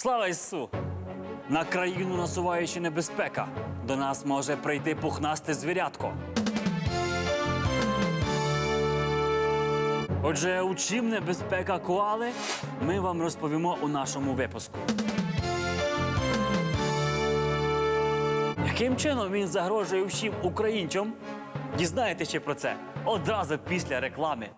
Слава Ісу! На країну насуваючи небезпека. До нас може прийти пухнасте звірятко. Отже, у чим небезпека коали, ми вам розповімо у нашому випуску. Яким чином він загрожує всім українцям? Дізнаєтеся про це одразу після реклами.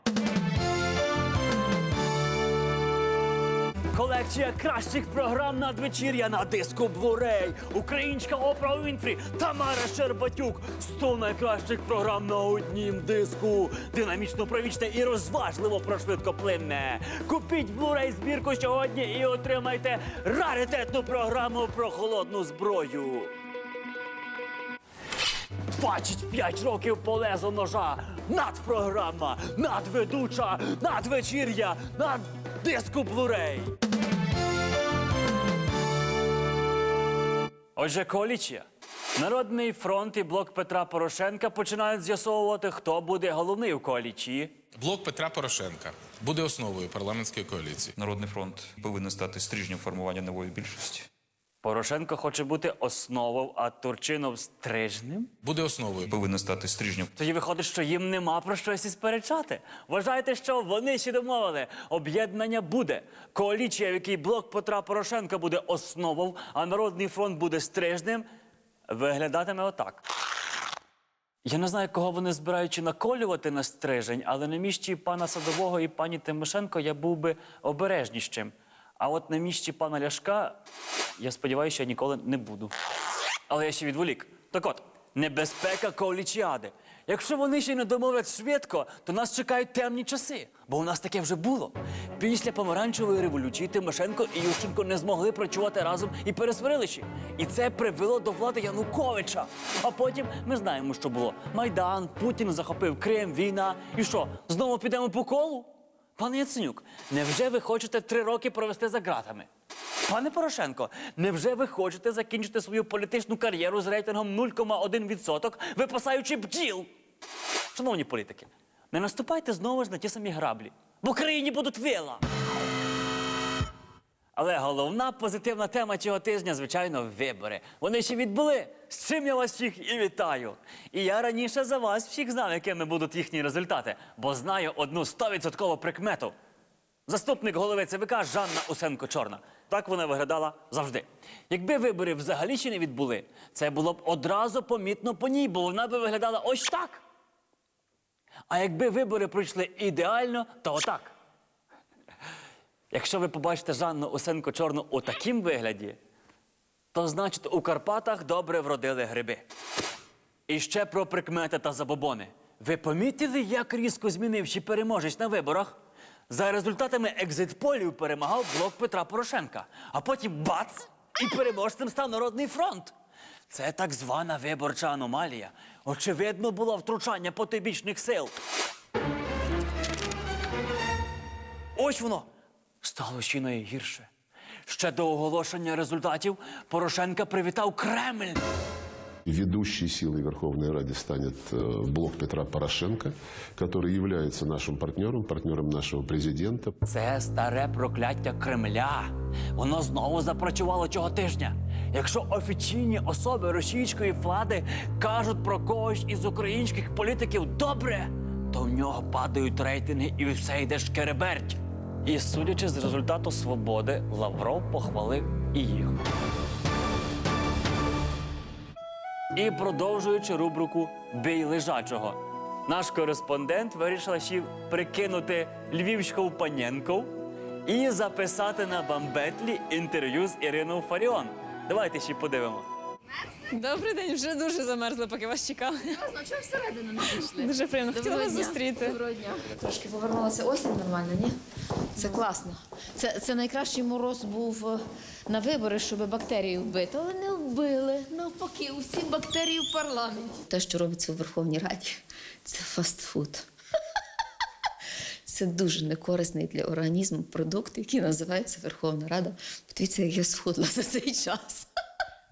Колекція кращих програм надвечір'я на диску Blu-ray. Українська опера Вінфрі, Тамара Щербатюк. 100 найкращих програм на однім диску. Динамічно провічне і розважливо про швидкоплинне. Купіть Blu-ray збірку сьогодні і отримайте раритетну програму про холодну зброю. 25 років полезу ножа, надпрограма, надведуча, надвечір'я, над диску Blu-ray. Отже, коаліція. Народний фронт і блок Петра Порошенка починають з'ясовувати, хто буде головний у коаліції. Блок Петра Порошенка буде основою парламентської коаліції. Народний фронт повинен стати стрижнем формування нової більшості. Порошенко хоче бути основою, а Турчинов стрижним. Буде основою. Повинен стати стрижнем. Тоді виходить, що їм нема про щось і сперечати. Вважаєте, що вони ще домовили. Об'єднання буде. Коаліція, в якій блок Петра Порошенка буде основою, а Народний фронт буде стрижним, виглядатиме отак. Я не знаю, кого вони збираючи наколювати на стрижень, але на місці пана Садового і пані Тимошенко я був би обережнішим. А от на місці пана Ляшка, я сподіваюся, що я ніколи не буду. Але я ще відволік. Так от, небезпека коаліціади. Якщо вони ще не домовлять швидко, то нас чекають темні часи. Бо у нас таке вже було. Після помаранчевої революції Тимошенко і Ющенко не змогли працювати разом і пересварилися. І це привело до влади Януковича. А потім ми знаємо, що було: Майдан, Путін захопив Крим, війна. І що, знову підемо по колу? Пане Яценюк, невже ви хочете три роки провести за ґратами? Пане Порошенко, невже ви хочете закінчити свою політичну кар'єру з рейтингом 0,1%, випасаючи бджіл? Шановні політики, не наступайте знову ж на ті самі граблі. В Україні будуть вила. Але головна позитивна тема цього тижня, звичайно, вибори. Вони ще відбули. З чим я вас всіх і вітаю. І я раніше за вас всіх знав, якими будуть їхні результати, бо знаю одну 100% прикмету. Заступник голови ЦВК Жанна Усенко Чорна. Так вона виглядала завжди. Якби вибори взагалі ще не відбули, це було б одразу помітно по ній, бо вона би виглядала ось так. А якби вибори пройшли ідеально, то отак. Якщо ви побачите Жанну Усенко Чорну у такім вигляді, то значить у Карпатах добре вродили гриби. І ще про прикмети та забобони. Ви помітили, як різко змінивши переможець на виборах? За результатами екзитполів перемагав блок Петра Порошенка, а потім бац! І переможцем став Народний фронт. Це так звана виборча аномалія. Очевидно, було втручання потибічних сил. Ось воно стало ще найгірше. Ще до оголошення результатів Порошенка привітав Кремль. Ведущей силой Верховной Ради станет э, блок Петра Порошенко, который является нашим партнером, партнером нашего президента. Це старе прокляття Кремля. Воно знову запрацювало цього тижня. Якщо офіційні особи російської влади кажуть про когось із українських політиків добре, то в нього падають рейтинги і все йде шкереберть. І судячи з результату свободи, Лавров похвалив і їх. І продовжуючи рубрику Бій лежачого. Наш кореспондент вирішила ще прикинути Львівську Паненко і записати на бамбетлі інтерв'ю з Іриною Фаріон. Давайте ще подивимо. Добрий день, вже дуже замерзла, поки вас чекали. Ну, чого всередину не пішли? Дуже приємно. Хотіла вас зустріти. Доброго дня. Трошки повернулася осінь нормально, ні? Це класно. Це, це найкращий мороз був е, на вибори, щоб бактерії вбити. Але не вбили. Навпаки, усі бактерії в парламенті. Те, що робиться у Верховній Раді, це фастфуд. Це дуже некорисний для організму продукт, який називається Верховна Рада. Подивіться, як я схудла за цей час.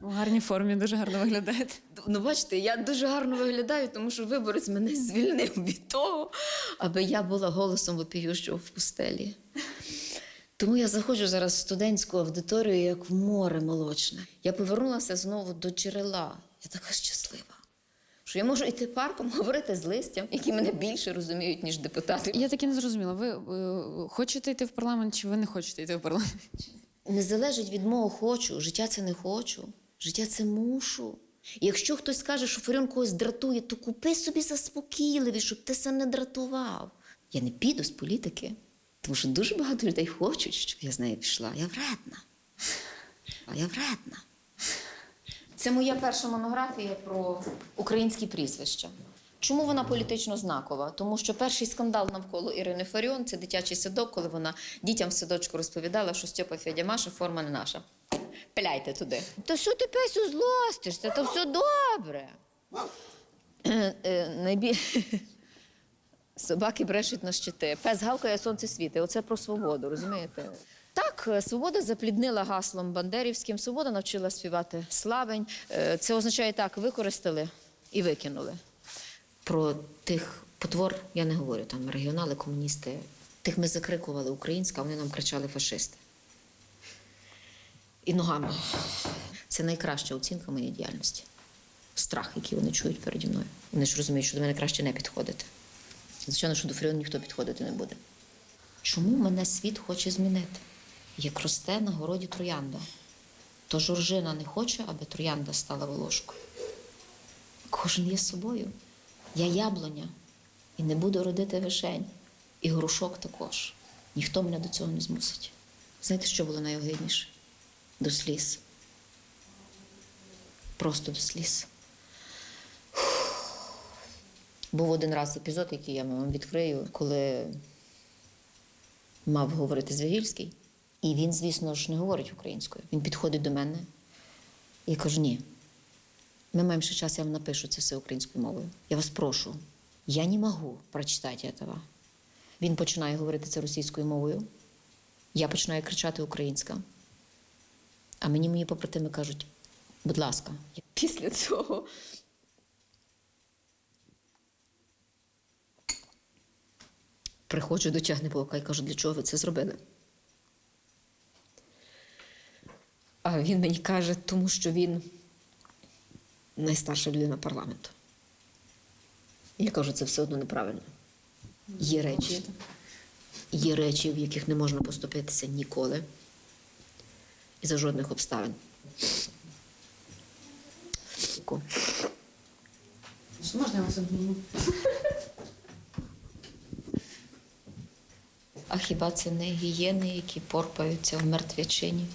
У гарній формі, дуже гарно виглядаєте. Ну, бачите, я дуже гарно виглядаю, тому що виборець мене звільнив від того, аби я була голосом вопіющого в пустелі. Тому я заходжу зараз в студентську аудиторію, як в море молочне. Я повернулася знову до джерела. Я така щаслива, що я можу йти парком, говорити з листям, які мене більше розуміють, ніж депутати. Я таки не зрозуміла. Ви е, хочете йти в парламент чи ви не хочете йти в парламент? Не залежить від мого хочу. Життя це не хочу. Життя це мушу. І якщо хтось скаже, що Фаріон когось дратує, то купи собі заспокійливі, щоб ти себе не дратував. Я не піду з політики, тому що дуже багато людей хочуть, щоб я з нею пішла. Я вредна. А я вредна. Це моя перша монографія про українські прізвища. Чому вона політично знакова? Тому що перший скандал навколо Ірини Фаріон це дитячий садок, коли вона дітям в садочку розповідала, що Стьопа Федя Маша форма не наша. Пиляйте туди. Та що ти песю злостишся? Та все добре. Е, е, найбіль... Собаки брешуть на щити. Пес гавкає, сонце світи. Оце про свободу, розумієте? Так, е, свобода запліднила гаслом бандерівським, свобода навчила співати славень. Е, Це означає так, використали і викинули. Про тих потвор я не говорю, там регіонали, комуністи. Тих ми закрикували українська, а вони нам кричали фашисти. І ногами. Це найкраща оцінка моєї діяльності. Страх, який вони чують переді мною. Вони ж розуміють, що до мене краще не підходити. Звичайно, що до Фріону ніхто підходити не буде. Чому мене світ хоче змінити? Як росте на городі троянда, то жоржина не хоче, аби троянда стала волошкою. Кожен є собою. Я яблуня і не буду родити вишень. І грушок також. Ніхто мене до цього не змусить. Знаєте, що було найогидніше? До сліз. Просто до сліз. Був один раз епізод, який я вам відкрию, коли мав говорити Звягільський. І він, звісно ж, не говорить українською. Він підходить до мене і каже: ні, ми маємо ще час, я вам напишу це все українською мовою. Я вас прошу, я не можу прочитати этого. Він починає говорити це російською мовою. Я починаю кричати українська. А мені мої побратими кажуть, будь ласка, після цього. Приходжу до Тягнебока і кажу, для чого ви це зробили? А він мені каже, тому що він найстарша людина парламенту. Я кажу, це все одно неправильно. Є речі, є речі, в яких не можна поступитися ніколи і за жодних обставин. Можна вас обніму? А хіба це не гієни, які порпаються в мертвячині?